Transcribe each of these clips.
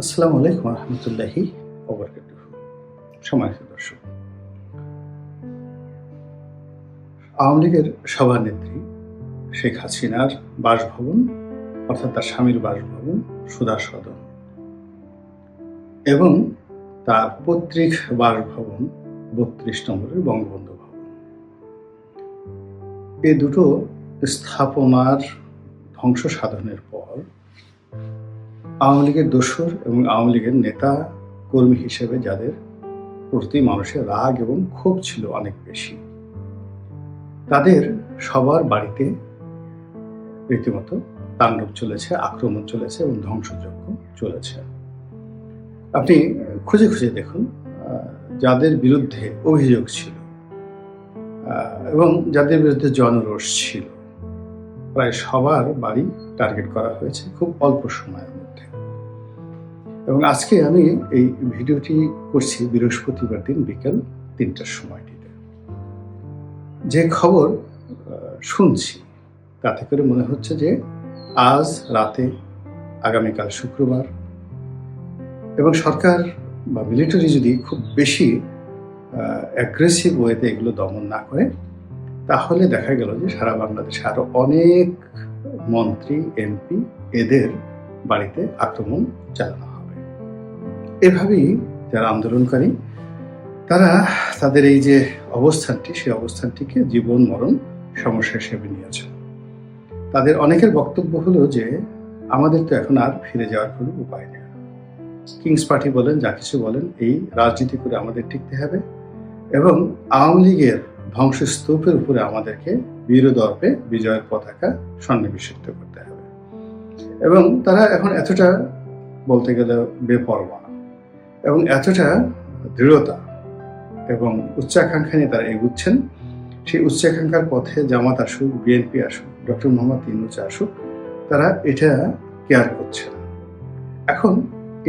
আসসালামু আলাইকুম রহমতুল্লাহি সম্মানিত দর্শক, আওয়ামী লীগের সভানেত্রী শেখ হাসিনার বাসভবন, অর্থাৎ তার স্বামীর বাসভবন সুধা সদন এবং তার পৈতৃক বাসভবন বত্রিশ নম্বরের বঙ্গবন্ধু ভবন এ দুটো স্থাপনার ধ্বংস সাধনের পর আওয়ামী লীগের দোসর এবং আওয়ামী লীগের নেতা কর্মী হিসেবে যাদের প্রতি মানুষের রাগ এবং ক্ষোভ ছিল অনেক বেশি, তাদের সবার বাড়িতে রীতিমতো তাণ্ডব চলেছে, আক্রমণ চলেছে এবং ধ্বংসযজ্ঞ চলেছে। আপনি খুঁজে খুঁজে দেখুন যাদের বিরুদ্ধে অভিযোগ ছিল এবং যাদের বিরুদ্ধে জনরোষ ছিল, প্রায় সবার বাড়ি টার্গেট করা হয়েছে খুব অল্প সময়ের এবং আজকে আমি এই ভিডিওটি করছি বৃহস্পতিবার দিন বিকেল তিনটার সময়টিতে যে খবর শুনছি, তাতে করে মনে হচ্ছে যে আজ রাতে, আগামীকাল শুক্রবার এবং সরকার বা মিলিটারি যদি খুব বেশি অ্যাগ্রেসিভ ওয়েতে এগুলো দমন না করে, তাহলে দেখা গেল যে সারা বাংলাদেশে আরও অনেক মন্ত্রী, এমপি এদের বাড়িতে আক্রমণ চালানো এভাবেই যারা আন্দোলনকারী, তারা তাদের এই যে অবস্থানটি, সেই অবস্থানটিকে জীবন, মরণ সমস্যা হিসেবে নিয়েছে। তাদের অনেকের বক্তব্য হলো যে, আমাদের তো এখন আর ফিরে যাওয়ার কোনো উপায় নেই। কিংস পার্টি বলেন, যা কিছু বলেন, এই রাজনীতি করে আমাদের টিকতে হবে এবং আওয়ামী লীগের ধ্বংসস্তূপের উপরে আমাদেরকে বীরদর্পে বিজয়ের পতাকা সন্নিবেশিত করতে হবে। এবং তারা এখন এতটা বলতে গেলে বেপরোয়া এবং এতটা দৃঢ়তা এবং উচ্চাকাঙ্ক্ষা নিয়ে তারা এগুচ্ছেন, সেই উচ্চাকাঙ্ক্ষার পথে জামাত আসুক, বিএনপি আসুক, ডক্টর মোহাম্মদ ইনুচ আসুক, তারা এটা কেয়ার করছে না এখন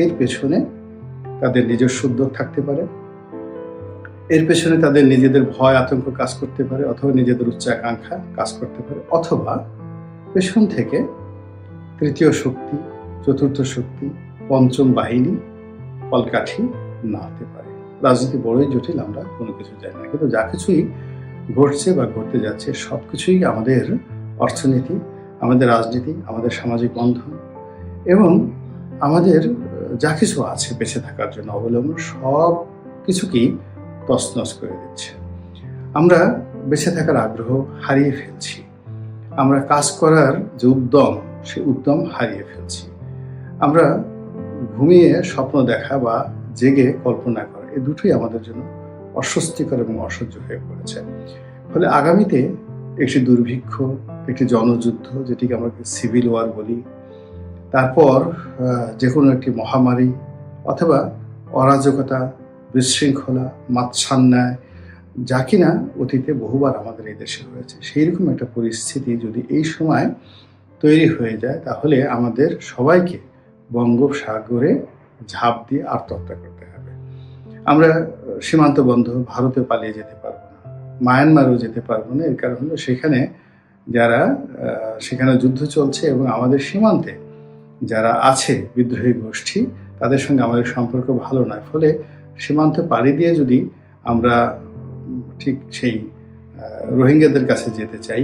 এর পেছনে তাদের নিজস্ব উদ্যোগ থাকতে পারে, এর পেছনে তাদের নিজেদের ভয়, আতঙ্ক কাজ করতে পারে, অথবা নিজেদের উচ্চাকাঙ্ক্ষা কাজ করতে পারে, অথবা পেছন থেকে তৃতীয় শক্তি, চতুর্থ শক্তি, পঞ্চম বাহিনী কলকাঠি নাড়তে পারে। রাজনীতি বড়ই জটিল, আমরা কোনো কিছু জানি না। কিন্তু যা কিছুই ঘটছে বা ঘটতে যাচ্ছে সব কিছুই আমাদের অর্থনীতি, আমাদের রাজনীতি, আমাদের সামাজিক বন্ধন এবং আমাদের, যা কিছু আছে বেঁচে থাকার জন্য অবলম্বন সব কিছুকেই তছনছ করে দিচ্ছে। আমরা বেঁচে থাকার আগ্রহ হারিয়ে ফেলছি। আমরা কাজ করার যে উদ্যম, সে উদ্যম হারিয়ে ফেলছি। আমরা ঘুমিয়ে স্বপ্ন দেখা বা জেগে কল্পনা করা এই দুটোই আমাদের জন্য অস্বস্তিকর এবং অসহ্য হয়ে পড়েছে। ফলে আগামীতে একটি দুর্ভিক্ষ, একটি জনযুদ্ধ, যেটিকে আমরা সিভিল ওয়ার বলি, তারপর যে কোনো একটি মহামারী অথবা অরাজকতা, বিশৃঙ্খলা মাৎসান্যায় যা কিনা অতীতে বহুবার আমাদের এই দেশে হয়েছে। সেই রকম একটা পরিস্থিতি যদি এই সময় তৈরি হয়ে যায়, তাহলে আমাদের সবাইকে বঙ্গোপসাগরে ঝাঁপ দিয়ে আত্মহত্যা করতে হবে। আমরা সীমান্ত বন্ধ, ভারতে পালিয়ে যেতে পারব না, মায়ানমারও যেতে পারব না। এর কারণ হলো সেখানে যারা সেখানে যুদ্ধ চলছে এবং আমাদের সীমান্তে যারা আছে বিদ্রোহী গোষ্ঠী, তাদের সঙ্গে আমাদের সম্পর্ক ভালো নয়। ফলে সীমান্ত পাড়ি দিয়ে যদি আমরা ঠিক সেই রোহিঙ্গাদের কাছে যেতে চাই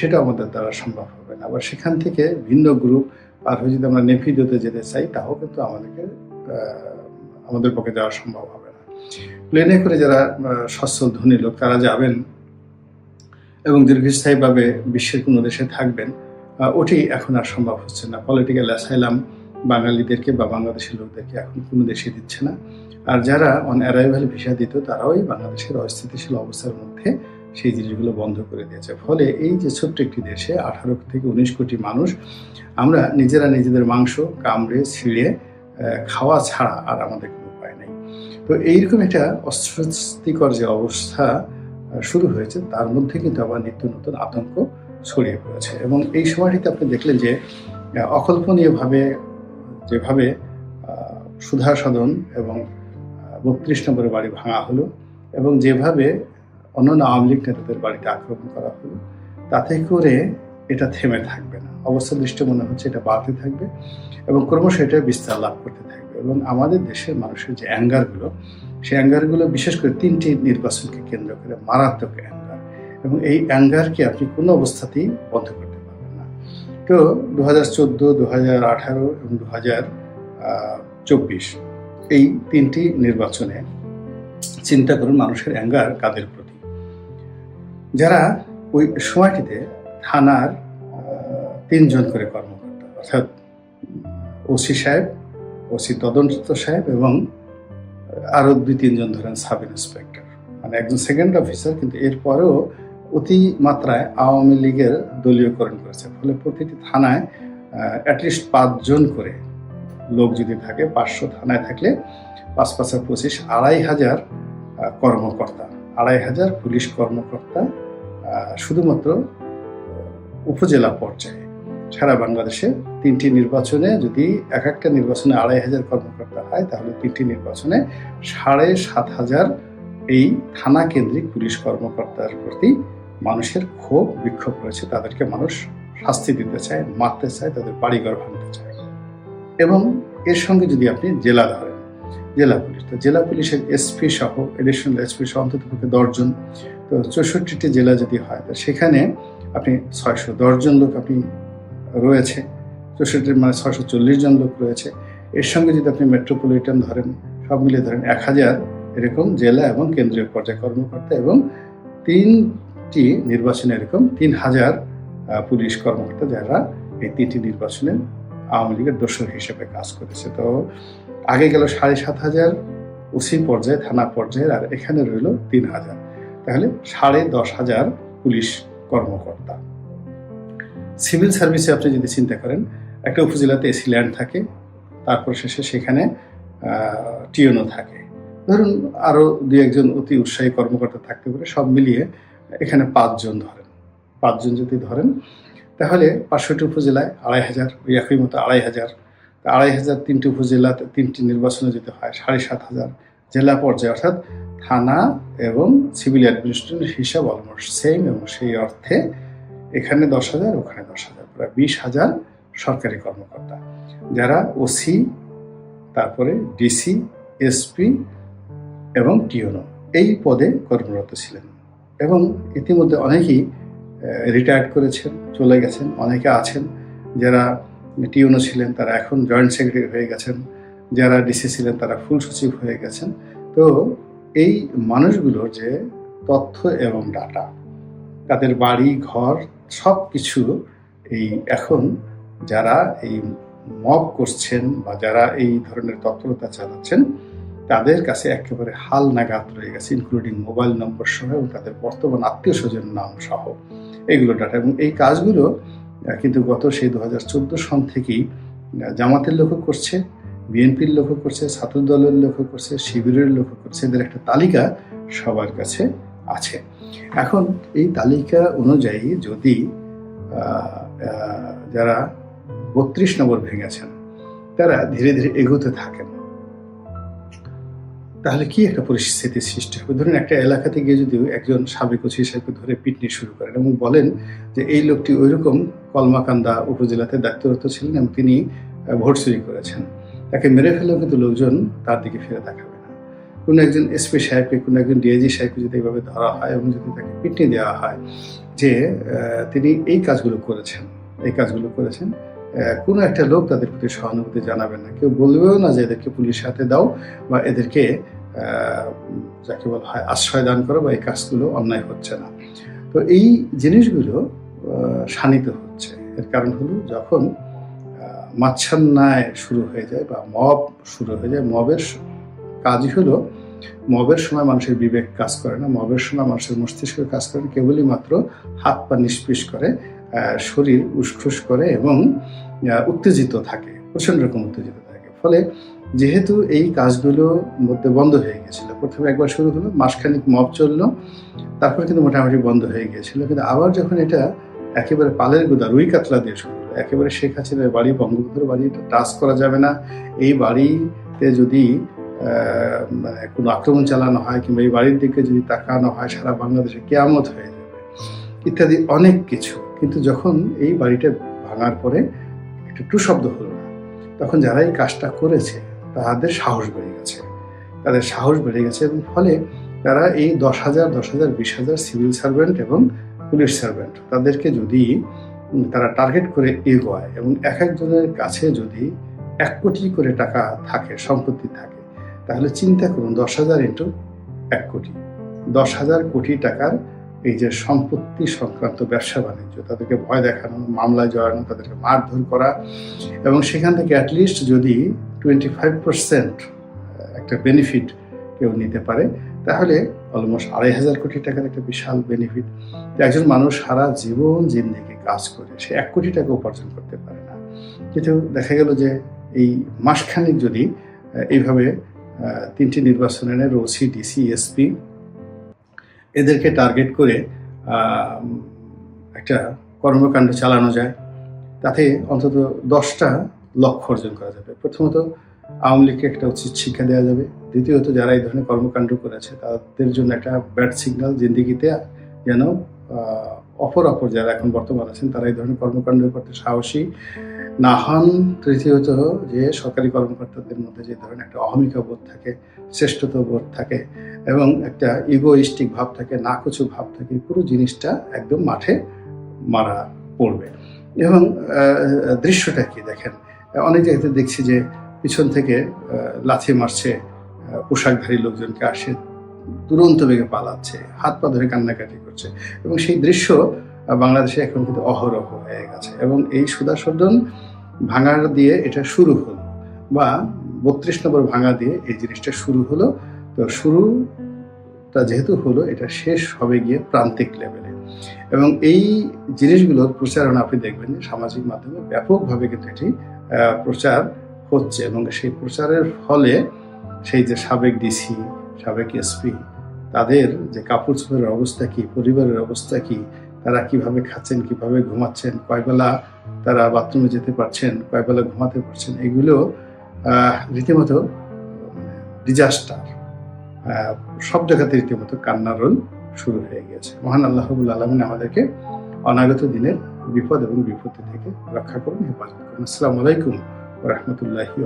সেটা আমাদের দ্বারা সম্ভব হবে না। আবার সেখান থেকে ভিন্ন গ্রুপ পার হয়ে যদি আমরা নেফিদোতে যেতে চাই, তাও কিন্তু আমাদেরকে আমাদের পক্ষে যাওয়া সম্ভব হবে না। প্লেনে করে যারা সচ্ছল ধনী লোক, তারা যাবেন এবং দীর্ঘস্থায়ীভাবে বিশ্বের কোনো দেশে থাকবেন ওটি এখন আর সম্ভব হচ্ছে না। পলিটিক্যাল অ্যাসাইলাম বাঙালিদেরকে বা বাংলাদেশের লোকদেরকে এখন কোনো দেশে দিচ্ছে না। আর যারা অন অ্যারাইভাল ভিসা দিত, তারাও এই বাংলাদেশের অস্থিতিশীল অবস্থার মধ্যে সেই জিনিসগুলো বন্ধ করে দিয়েছে। ফলে এই যে ছোট্ট একটি দেশে আঠারো থেকে উনিশ কোটি মানুষ, আমরা নিজেরা নিজেদের মাংস, কামড়ে, ছিঁড়ে খাওয়া ছাড়া আর আমাদের কোনো উপায় নেই। তো এইরকম একটা অস্বস্তিকর যে অবস্থা শুরু হয়েছে, তার মধ্যে কিন্তু আবার নিত্য নতুন আতঙ্ক ছড়িয়ে পড়েছে। এবং এই সময়টিতে আপনি দেখলেন যে অকল্পনীয়ভাবে যেভাবে সুধা সদন এবং বত্রিশ নম্বরের বাড়ি ভাঙা হলো এবং যেভাবে অন্যান্য আওয়ামী লীগ নেতাদের বাড়িতে আক্রমণ করা হলো, তাতে করে এটা থেমে থাকবে না। অবস্থা দৃষ্টি মনে হচ্ছে এটা বাড়তে থাকবে এবং ক্রমশ এটা বিস্তার লাভ করতে থাকবে। এবং আমাদের দেশের মানুষের যে অ্যাঙ্গারগুলো সেই অ্যাঙ্গারগুলো বিশেষ করে তিনটি নির্বাচনকে কেন্দ্র করে মারাত্মক অ্যাঙ্গার এবং এই অ্যাঙ্গারকে আপনি কোনো অবস্থাতেই বন্ধ করতে পারবেন না। তো দু হাজার চোদ্দ দু হাজার আঠারো এবং দু হাজার চব্বিশ এই তিনটি নির্বাচনে চিন্তা করুন মানুষের অ্যাঙ্গার কাদের যারা ওই সময়টিতে থানার তিনজন করে কর্মকর্তা, অর্থাৎ ওসি সাহেব, ওসি তদন্ত সাহেব এবং আরও দুই তিনজন ধরেন সাব ইন্সপেক্টর। মানে একজন সেকেন্ড অফিসার কিন্তু এরপরেও অতি মাত্রায় আওয়ামী লীগের দলীয়করণ করেছে। ফলে প্রতিটি থানায় অ্যাটলিস্ট পাঁচজন করে লোক যদি থাকে, পাঁচশো থানায় থাকলে পাঁচ পাঁচা পঁচিশ আড়াই হাজার কর্মকর্তা। আড়াই হাজার পুলিশ কর্মকর্তা শুধুমাত্র উপজেলা পর্যায়ে। সারা বাংলাদেশে তিনটি নির্বাচনে যদি এক একটা নির্বাচনে আড়াই হাজার কর্মকর্তা হয়, তাহলে তিনটি নির্বাচনে সাড়ে সাত হাজার এই থানা কেন্দ্রিক পুলিশ কর্মকর্তার প্রতি মানুষের ক্ষোভ, বিক্ষোভ রয়েছে। তাদেরকে মানুষ শাস্তি দিতে চায়, মারতে চায়, তাদের বাড়িঘর ভাঙতে চায়। এবং এর সঙ্গে যদি আপনি জেলা ধরেন জেলা পুলিশ। তো জেলা পুলিশের এসপি সহ এডিশনাল এসপি সহ অন্তত পক্ষে দশজন, তো চৌষট্টিটি জেলা যদি হয়, তো সেখানে আপনি ছয়শো দশজন লোক আপনি রয়েছে চৌষট্টি মানে ছয়শো চল্লিশ জন লোক রয়েছে। এর সঙ্গে যদি আপনি মেট্রোপলিটন ধরেন, সব মিলিয়ে ধরেন এক হাজার এরকম জেলা এবং কেন্দ্রীয় পর্যায়ে কর্মকর্তা এবং তিনটি নির্বাচনে এরকম তিন হাজার পুলিশ কর্মকর্তা যারা এই তিনটি নির্বাচনে আওয়ামী লীগের দোষর হিসেবে কাজ করেছে। তো আগে গেল সাড়ে সাত হাজার ওসি পর্যায়ে, থানা পর্যায়ে আর এখানে রইল তিন হাজার। তাহলে সাড়ে দশ হাজার পুলিশ কর্মকর্তা। সিভিল সার্ভিসে আপনি যদি চিন্তা করেন, একটা উপজেলাতে এসি ল্যান্ড থাকে, তারপর শেষে সেখানে টিওনো থাকে। ধরুন আরও দু একজন অতি উৎসাহী কর্মকর্তা থাকতে পারে, সব মিলিয়ে এখানে পাঁচজন ধরেন। পাঁচজন যদি ধরেন, তাহলে পাঁচশোটি উপজেলায় আড়াই হাজার ওই একই মতো আড়াই হাজার আড়াই হাজার তিনটি উপজেলাতে তিনটি নির্বাচনে যেতে হয়, সাড়ে সাত হাজার জেলা পর্যায়ে, অর্থাৎ থানা এবং সিভিল অ্যাডমিনিস্ট্রেশনের হিসাব অলমোস্ট সেম এবং সেই অর্থে এখানে দশ হাজার, ওখানে দশ হাজার, প্রায় বিশ হাজার সরকারি কর্মকর্তা। যারা ওসি তারপরে ডিসি এসপি এবং টিওনো এই পদে কর্মরত ছিলেন এবং ইতিমধ্যে অনেকেই রিটায়ার্ড করেছেন, চলে গেছেন, অনেকে আছেন যারা টিওনো ছিলেন, তারা এখন জয়েন্ট সেক্রেটারি হয়ে গেছেন, যারা ডিসি ছিলেন তারা ফুল সচিব হয়ে গেছেন। তো এই মানুষগুলোর যে তথ্য এবং ডাটা, তাদের বাড়ি, ঘর সব কিছু এই এখন যারা এই মব করছেন বা যারা এই ধরনের তৎপরতা চালাচ্ছেন, তাদের কাছে একেবারে হাল নাগাদ রয়ে গেছে ইনক্লুডিং মোবাইল নম্বর সহ এবং তাদের বর্তমান আত্মীয় স্বজন নাম সহ। এগুলো ডাটা এবং এই কাজগুলো কিন্তু গত সেই দু হাজার চোদ্দ সন থেকেই জামাতের লক্ষ্য করছে, বিএনপির লক্ষ্য করছে ছাত্র দলের লক্ষ্য করছে, শিবিরের লক্ষ্য করছে, এদের একটা তালিকা সবার কাছে আছে। এখন এই তালিকা অনুযায়ী যদি যারা বত্রিশ নম্বর ভেঙেছেন, তারা ধীরে ধীরে এগোতে থাকেন। তাহলে কি একটা পরিস্থিতির সৃষ্টি হবে? ধরুন একটা এলাকাতে গিয়ে যদি একজন সাবেক ওসি সাহেবকে ধরে পিটনি শুরু করেন এবং বলেন যে, এই লোকটি ওই রকম কলমাকান্দা উপজেলাতে দায়িত্বরত ছিলেন এবং তিনি ভোট চুরি করেছেন। তাকে মেরে ফেলেও কিন্তু লোকজন তার দিকে ফিরে তাকাবে না। কোনো একজন এসপি সাহেবকে, কোনো একজন ডিআইজি সাহেবকে যদি এইভাবে ধরা হয় এবং যদি তাকে পিটনি দেওয়া হয় যে তিনি এই কাজগুলো করেছেন, এই কাজগুলো করেছেন কোনো একটা লোক তাদের প্রতি সহানুভূতি জানাবেন না। কেউ বলবেও না যে, এদেরকে পুলিশ হাতে দাও বা এদেরকে যাকে বলা হয় আশ্রয় দান করো বা এই কাজগুলো অন্যায় হচ্ছে না। তো এই জিনিসগুলো শানিত হচ্ছে। এর কারণ হলো যখন মাচ্ছান্যায় শুরু হয়ে যায় বা মব শুরু হয়ে যায় মবের কাজই হলো মবের সময় মানুষের বিবেক কাজ করে না। মবের সময় মানুষের মস্তিষ্ক কাজ করে না, কেবলই মাত্র হাত পা নিষ্পিস করে শরীর উসখুস করে এবং উত্তেজিত থাকে প্রচণ্ড রকম উত্তেজিত ফলে যেহেতু এই কাজগুলো মধ্যে বন্ধ হয়ে গেছিল, প্রথমে একবার শুরু হলো, মাসখানিক মব চলল, তারপর কিন্তু মোটামুটি বন্ধ হয়ে গিয়েছিল, কিন্তু আবার যখন এটা একেবারে পালের গুদা, রুই কাতলা দিয়ে শুরু হলো, একেবারে শেখ হাসিনার বাড়ি, বঙ্গবন্ধুর বাড়ি টাচ করা যাবে না। এই বাড়িতে যদি মানে কোনো আক্রমণ চালানো হয় কিংবা এই বাড়ির দিকে যদি তাকানো হয়, সারা বাংলাদেশে কেয়ামত হয়ে যাবে, ইত্যাদি অনেক কিছু। কিন্তু যখন এই বাড়িটা ভাঙার পরে একটা শব্দ হলো তখন যারা এই কাজটা করেছে, তাদের সাহস বেড়ে গেছে। তাদের সাহস বেড়ে গেছে এবং ফলে তারা এই দশ হাজার দশ হাজার, বিশ হাজার সিভিল সার্ভেন্ট এবং পুলিশ সার্ভেন্ট, তাদেরকে যদি তারা টার্গেট করে এগোয় এবং এক একজনের কাছে যদি এক কোটি করে টাকা থাকে, সম্পত্তি থাকে, তাহলে চিন্তা করুন দশ হাজার ইন্টু এক কোটি। দশ হাজার কোটি টাকার এই যে সম্পত্তি সংক্রান্ত ব্যবসা বাণিজ্য, তাদেরকে ভয় দেখানো মামলায় জড়ানো, তাদেরকে মারধর করা এবং সেখান থেকে অ্যাটলিস্ট যদি টোয়েন্টি ফাইভ পার্সেন্ট একটা বেনিফিট কেউ নিতে পারে, তাহলে অলমোস্ট আড়াই হাজার কোটি টাকার একটা বিশাল বেনিফিট একজন মানুষ সারা জীবন জিন্দিগি কাজ করে, সে এক কোটি টাকা উপার্জন করতে পারে না। কিন্তু দেখা গেল যে এই মাসখানেক যদি এইভাবে তিনটি নির্বাচন এনে ওসি, ডিসি, এসপি এদেরকে টার্গেট করে একটা কর্মকাণ্ড চালানো যায়। তাতে অন্তত দশটা লক্ষ্য অর্জন করা যাবে। প্রথমত, আওয়ামী লীগকে একটা উচিত শিক্ষা দেওয়া যাবে। দ্বিতীয়ত, যারা এই ধরনের কর্মকাণ্ড করেছে তাদের জন্য একটা ব্যাড সিগন্যাল জিন্দিগিতে যেন অপর অপর যারা এখন বর্তমান আছেন, তারা এই ধরনের কর্মকাণ্ড করতে সাহসী। না হন তৃতীয়ত যে সরকারি কর্মকর্তাদের মধ্যে যে ধরনের একটা অহমিকা বোধ থাকে শ্রেষ্ঠতা বোধ থাকে এবং একটা ইগোইস্টিক ভাব থাকে, নাকুচু ভাব থাকে, পুরো জিনিসটা একদম মাঠে মারা পড়বে। এবং দৃশ্যটা কি দেখেন? অনেক জায়গাতে দেখছি যে পিছন থেকে লাথি মারছে পোশাকধারী লোকজনকে আসে, দুরন্ত বেগে পালাচ্ছে, হাত পা ধরে কান্নাকাটি করছে এবং সেই দৃশ্য বাংলাদেশে এখন কিন্তু অহরহ হয়ে গেছে এবং এই সুদাসর্দন ভাঙার দিয়ে এটা শুরু হলো বা বত্রিশ নম্বর ভাঙা দিয়ে এই জিনিসটা শুরু হলো। তো শুরুটা যেহেতু হলো, এটা শেষ হবে গিয়ে প্রান্তিক লেভেলে এবং এই জিনিসগুলোর প্রচারণা আপনি দেখবেন যে সামাজিক মাধ্যমে ব্যাপকভাবে কিন্তু এটি প্রচার হচ্ছে এবং সেই প্রচারের ফলে সেই যে সাবেক ডিসি সাবেক এসপি তাদের যে কাপড় চোপড়ের অবস্থা কি, পরিবারের অবস্থা কি তারা কীভাবে খাচ্ছেন, কীভাবে ঘুমাচ্ছেন, কয়বেলা তারা বাথরুমে যেতে পারছেন, কয়বেলা ঘুমাতে পারছেন, এগুলো রীতিমতো ডিজাস্টার সব জায়গাতে রীতিমতো কান্নার রোল শুরু হয়ে গেছে মহান আল্লাহবুল আলমিন আমাদেরকে অনাগত দিনের বিপদ এবং বিপত্তি থেকে রক্ষা করুন, হেফাজত করুন। আসসালামু আলাইকুম রহমতুল্লাহি